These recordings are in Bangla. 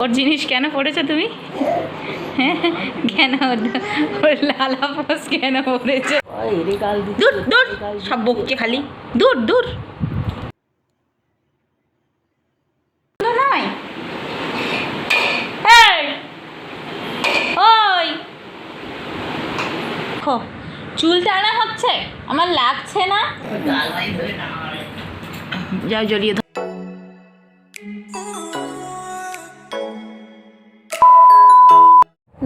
ওর জিনিস কেন পড়েছো তুমি? হ্যাঁ কেন ওর- লালা পোস কেন পড়েছো? দূর দূর সব বকছে খালি। দূর দূর। চুল টানা হচ্ছে? আমার লাগছে না? যাও জড়িয়ে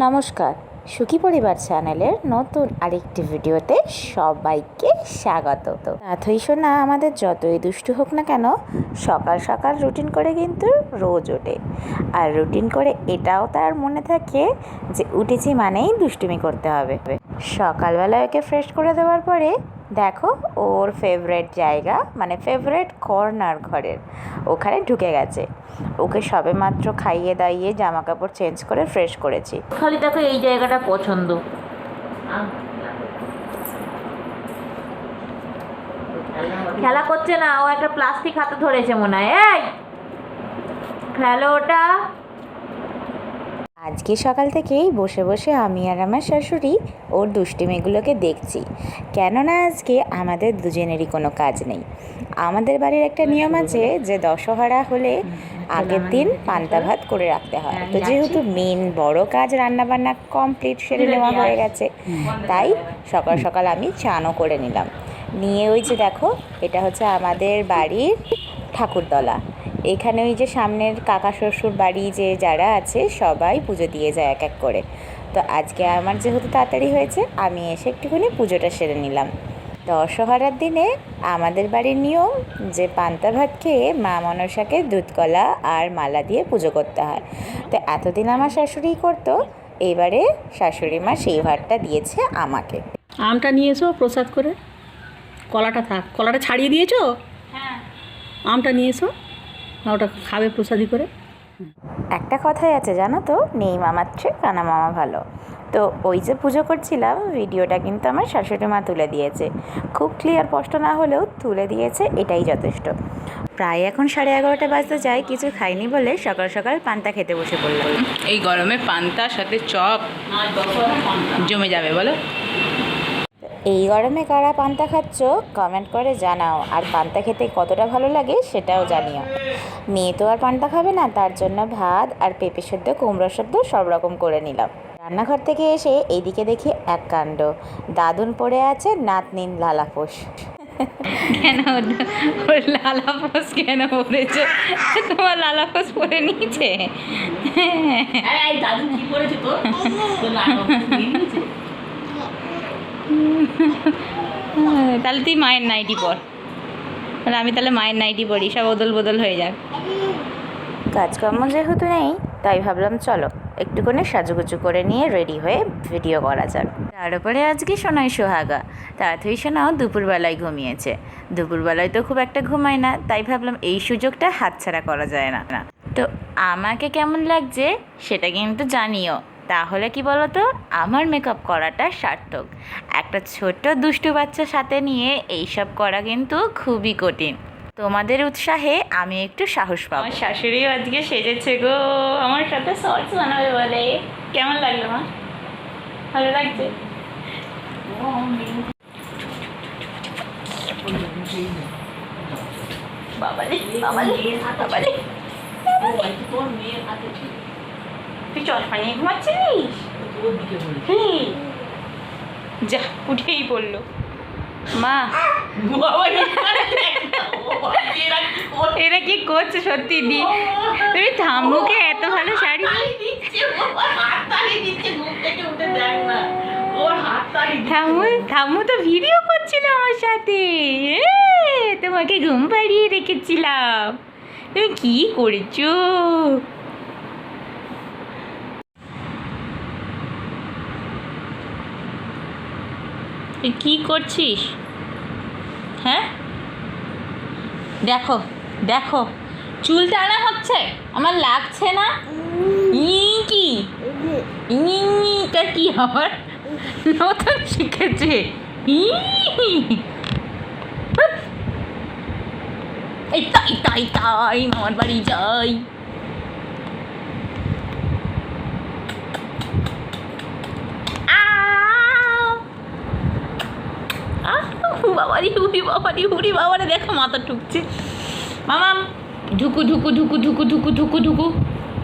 নমস্কার, সুখী পরিবার চ্যানেলের নতুন আরেকটি ভিডিওতে সবাইকে স্বাগত রাথই সোনা, আমাদের যতই দুষ্টু হোক না কেন, সকাল সকাল রুটিন করে কিন্তু রোজ ওঠে। আর রুটিন করে এটাও তার মনে থাকে যে উঠেছি মানেই দুষ্টুমি করতে হবে। সকালবেলা ওকে ফ্রেশ করে দেওয়ার পরে দেখো, ওর ফেভারেট জায়গা মানে ফেভারেট কর্নার ঘরের, ওখানে ঢুকে গেছে। ওকে সবে মাত্র খাইয়ে দাইয়ে জামা কাপড় চেঞ্জ করে ফ্রেশ করেছি। খালি দেখো এই জায়গাটা পছন্দ। খেলা করছে না, ও একটা প্লাস্টিক হাতে ধরেছে মনে হয়। এই! খেলো ওটা। আজকে সকাল থেকেই বসে বসে আমি আর আমার শাশুড়ি ওর দুষ্টিমিগুলোকে দেখছি। কেননা আজকে আমাদের দুজনেরই কোনো কাজ নেই। আমাদের বাড়ির একটা নিয়ম আছে যে দশহরা হলে আগের দিন পান্তা ভাত করে রাখতে হয়। তো যেহেতু মেন বড় কাজ রান্নাবান্না কমপ্লিট সেরে নেওয়া হয়ে গেছে, তাই সকাল সকাল আমি চানও করে নিলাম। নিয়ে ওই যে দেখো, এটা হচ্ছে আমাদের বাড়ির ঠাকুরতলা। এখানে ওই যে সামনের কাকা শ্বশুর বাড়ি যে যারা আছে সবাই পুজো দিয়ে যায় এক এক করে। তো আজকে আমার যেহেতু তাড়াতাড়ি হয়েছে আমি এসে একটুখানি পুজোটা সেরে নিলাম। দশহরার দিনে আমাদের বাড়ির নিয়ম যে পান্তা ভাত খেয়ে মা মনসাকে দুধকলা আর মালা দিয়ে পুজো করতে হয়। তো এতদিন আমার শাশুড়িই করতো এবারে শাশুড়ি মা সেই ভাতটা দিয়েছে আমাকে। আমটা নিয়ে এসো প্রসাদ করে। কলাটা থাক। কলাটা ছাড়িয়ে দিয়েছ? হ্যাঁ। আমটা নিয়ে আর ওটা খাবে প্রসাদি করে। একটা কথাই আছে জানো তো? নেই মামার চেয়ে কানা মামা ভালো। তো ওই যে পুজো করছিলাম ভিডিওটা কিন্তু আমার শাশুড়ি মা তুলে দিয়েছে। খুব ক্লিয়ার স্পষ্ট না হলেও তুলে দিয়েছে এটাই যথেষ্ট। প্রায় এখন সাড়ে এগারোটা বাজতে যায় কিছু খাইনি বলে সকাল সকাল পান্তা খেতে বসে পড়লাম। এই গরমে পান্তার সাথে চপ জমে যাবে বলো? এই গরমে কারা পান্তা খাচ্ছ কমেন্ট করে জানাও। আর পান্তা খেতে কতটা ভালো লাগে সেটাও জানিও। মেয়ে তো আর পান্তা খাবে না তার জন্য ভাত আর পেঁপে সেদ্ধ কুমড়ো সেদ্ধ সব রকম করে নিলাম। রান্নাঘর থেকে এসে এইদিকে দেখি এক কাণ্ড। দাদুন পড়ে আছে নাতনিন লালাপোষ। কেন ওর- ওর লালা পোস কেন পড়েছো? তোমার লালা পোস পরে নিয়েছে তাহলে তুই মায়ের নাইটি পর। তাহলে আমি তাহলে মায়ের নাইটি পরি, সব বদল বদল হয়ে যাক। কাজকর্ম যেহেতু নেই, তাই ভাবলাম চলো, একটুখানি সাজুগুজু করে নিয়ে রেডি হয়ে ভিডিও করা যাক। তার উপরে আজকে সোনাই সোহাগা। তাড়াতাড়ি সোনাও দুপুরবেলায় ঘুমিয়েছে। দুপুরবেলায় তো খুব একটা ঘুমায় না, তাই ভাবলাম এই সুযোগটা হাতছাড়া করা যায় না। তো আমাকে কেমন লাগছে, সেটা কিন্তু জানিও। তাহলে কি বলো তো আমার মেকআপ করাটা সার্থক। একটা ছোট্ট দুষ্টু বাচ্চা সাথে নিয়ে এইসব করা কিন্তু খুবই কঠিন। তোমাদের উৎসাহে আমি একটু সাহস পাবো। আমার শাশুড়িও আজকে সেজেছে গো। আমার সাথে শর্টস বানাবে বলে। কেমন লাগল মা? ভালো লাগছে? বাবালে বাবালে বাবালে তুই চশমা নিয়ে যা উঠেই পড়ল মা। এরা কি করছে? সত্যি দি তুমি থামুকে এত ভালো শাড়ি থামু থামু তো ভিডিও করছিল আমার সাথে। তোমাকে ঘুম পাড়িয়ে রেখেছিলাম। তুমি কি করেছ? তুই কি করছিস? হ্যাঁ? দেখো দেখো, চুল টানা হচ্ছে, আমার লাগছে না? ই কি ইটা কি আমার নতুন শিখেছে। এই তাই তাই তাই, মামার বাড়ি যাই। উড়ি বাবারি উড়ি বাবারে দেখো মাথা ঠুকছে মামাম ঢুকু ঢুকু ঢুকু ঢুকু ঢুকু ঢুকু ঢুকু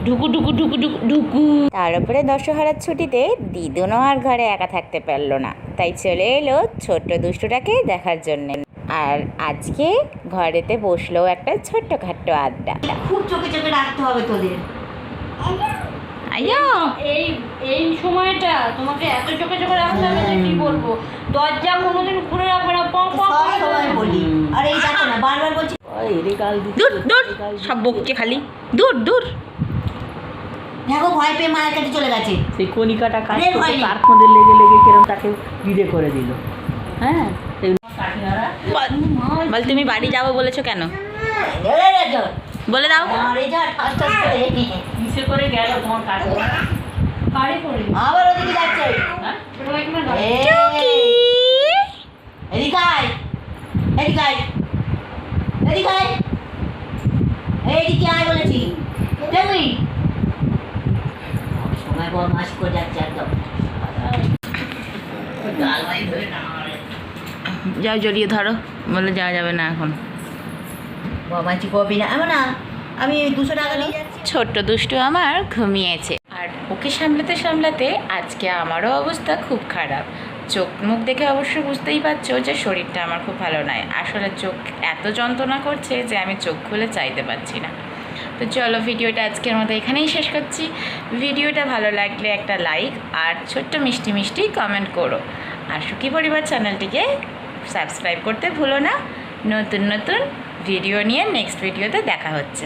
ঢুকু ঢুকু ঢুকু ঢুকু ঢুকু তার উপরে দশহরার ছুটিতে দিদুনও আর ঘরে একা থাকতে পারল না তাই চলে এলো ছোট্ট দুষ্টুটাকে দেখার জন্যে আর আজকে ঘরেতে বসল একটা ছোট্ট খাট্ট আড্ডা খুব চোখে চোখে রাখতে হবে তোদের আইয়া এই এই সময়টা তোমাকে এত চোখে চোখে রাখতে হবে যে কি বলব দরজা কোনোদিন খুলে রাখবে না পং পং সব সময় বলি। আর এই দেখো না বারবার বলছি দূর দূর সব বকছে খালি। দূর দূর। দেখো ভয় পেয়ে মায়ের কাছে চলে গেছে। সেই কণিকাটা কাজ ভাই। কার খোঁজে লেগে লেগে কিরম তাকে বিদে করে দিল। হ্যাঁ? বল তুমি বাড়ি যাব বলেছ কেন? বলে দাও। করে গেল তোমার করে আবার ওদিকে যাচ্ছে হ্যাঁ ছোট কাকিনা গাড়ি এই, কি এদিকে আয় এদিকে আয় এদিকে আয় বলেছি। সময় মাস করে যাচ্ছে একদম। যাও জড়িয়ে ধরো। বলে যাওয়া যাবে না এখন। বমাচি কবি না। এমন না আমি দুশো টাকা নিয়ে যাচ্ছি। ছোট্ট দুষ্টু আমার ঘুমিয়েছে। আর ওকে সামলাতে সামলাতে আজকে আমারও অবস্থা খুব খারাপ। চোখ মুখ দেখে অবশ্য বুঝতেই পারছ যে শরীরটা আমার খুব ভালো নয়। আসলে চোখ এত যন্ত্রণা করছে যে আমি চোখ খুলে চাইতে পারছি না। তো চলো ভিডিওটা আজকের মতো এখানেই শেষ করছি। ভিডিওটা ভালো লাগলে একটা লাইক আর ছোট্ট মিষ্টি মিষ্টি কমেন্ট করো। আর সুখী পরিবার চ্যানেলটিকে সাবস্ক্রাইব করতে ভুলো না। নতুন নতুন ভিডিও নিয়ে নেক্সট ভিডিওতে দেখা হচ্ছে।